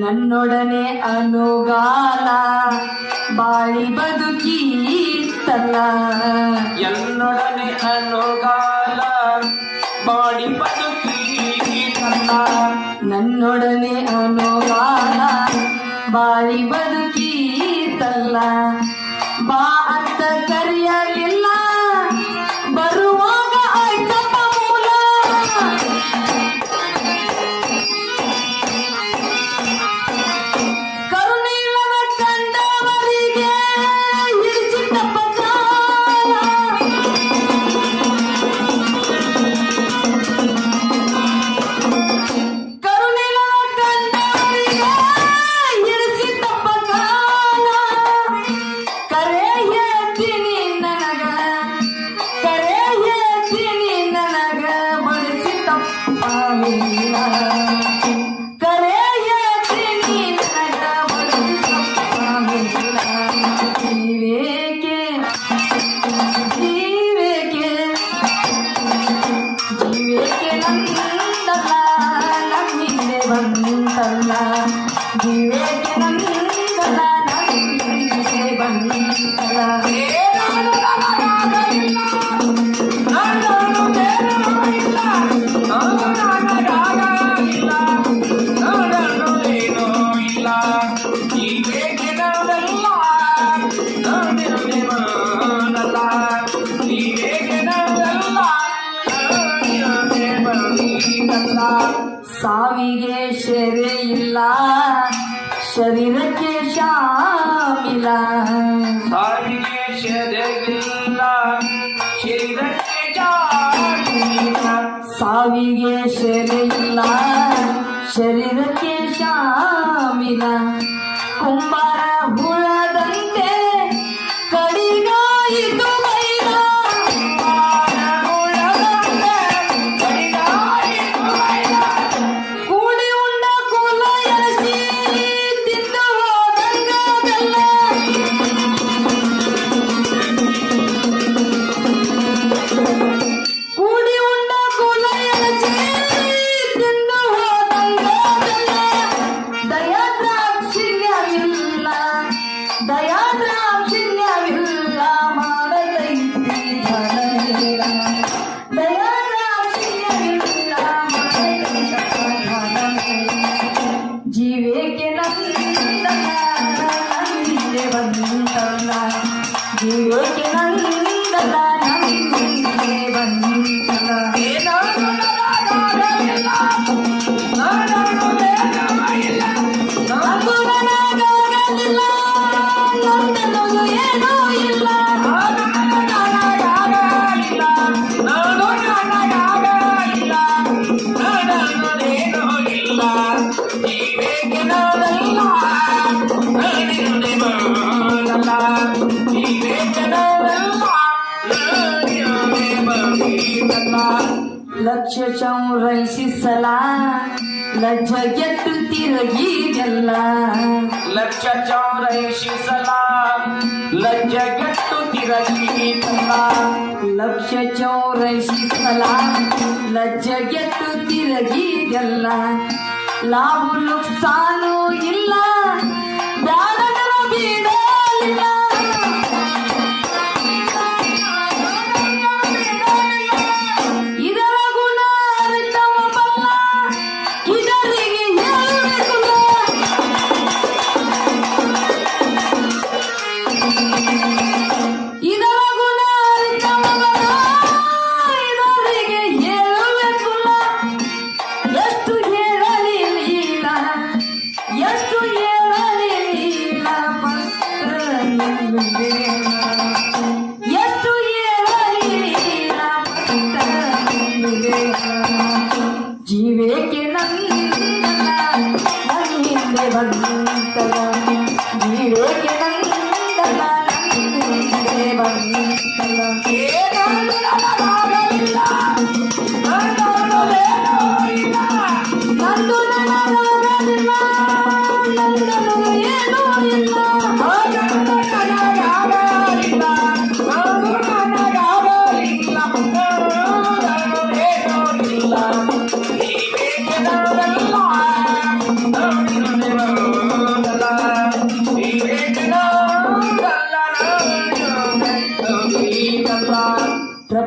ನನ್ನೊಡನೆ ಅನುಗಾಲ ಬಾಳಿ ಬದುಕಿ ತಲ್ಲ ಎನ್ನೊಡನೆ ಅನುಗಾಲ ಬಾಳಿ ಬದುಕಿ ತಲ್ಲ ನನ್ನೊಡನೆ ಅನುಗಾಲ ಬಾಳಿ ಬದುಕಿ ತಲ್ಲ ಬಾ मिला शरीर के शामिला सारी शरीर के शामिला साविगे शरीला शरीर के शामिला कुंभार हुआ ಲಕ್ಷ ಚೌರೈಸಿಸಲ ಲಜ್ಜ ಗೆಟ್ಟುತ್ತಿರಗಿರಲ್ಲ ಲಕ್ಷ ಚೌರೈಸಿಸಲ ಲಜ್ಜ ಗೆಟ್ಟುತ್ತಿರಗಿರಲ್ಲ ಲಕ್ಷ ಚೌರೈಸಿಸಲ ಲಜ್ಜ ಗೆಟ್ಟುತ್ತಿರಗಿರಲ್ಲ ಲಾಭ ನುಕ್ಸಾನು ಇಲ್ಲ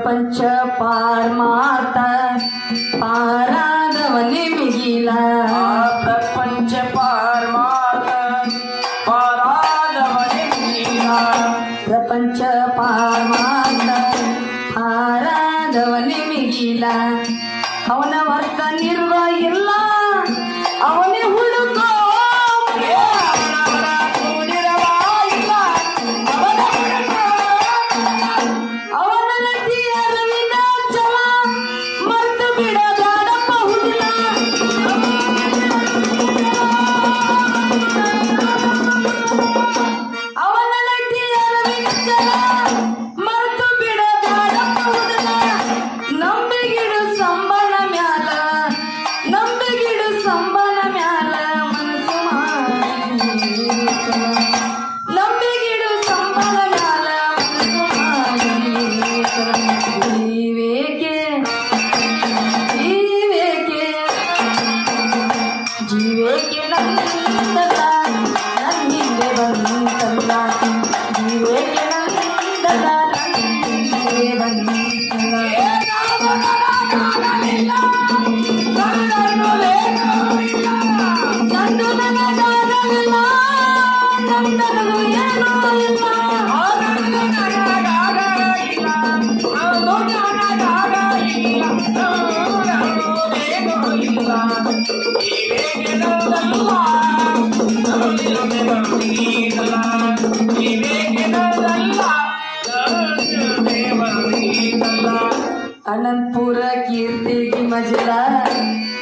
ಪ್ರಪಂಚ ಪಾರ್ಮಾತ ಪಾರಾದವನೇ ಮಿಗಿಲ ಪ್ರಪಂಚ ಪಾರಮಾರ್ಥ ಪಾರಾದವನೇ ನೀಲ ಪ್ರಪಂಚ ಪಾರ್ಮಾತ ಪಾರಾದವನೇ ಮಿಗಿಲ ಅವನ ವರ್ತ ನಿರ್ವ ಇಲ್ಲ ಅವನೇ ಹುಡುಕೋ ಅನಂತಪುರ ಕೀರ್ತಿಗೆ ಮಜಲ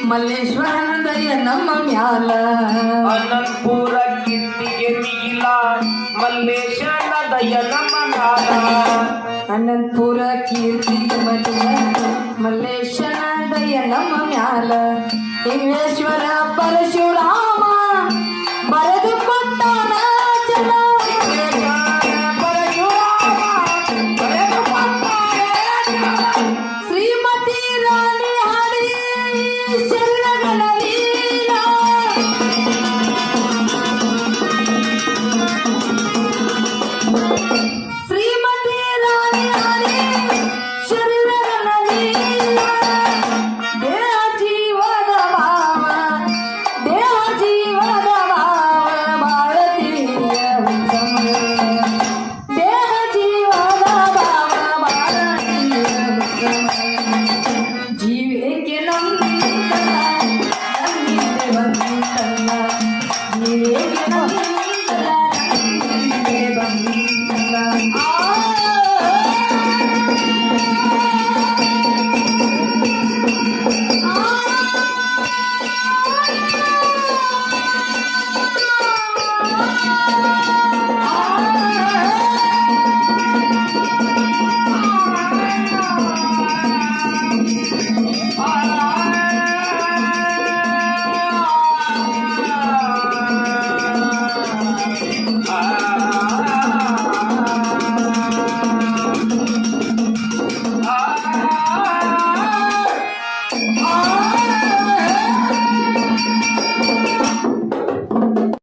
ಮಲ್ಲೇಶ್ವರನ ದಯ ನಮ್ಮ ಮ್ಯಾಲ ಅನಂತಪುರ ಅನಂತಪುರ ಕೀರ್ತಿ ಮಲ್ಲೇಶನ ದಯ ನಮ್ಮ ಮ್ಯಾಲ ಪರಶು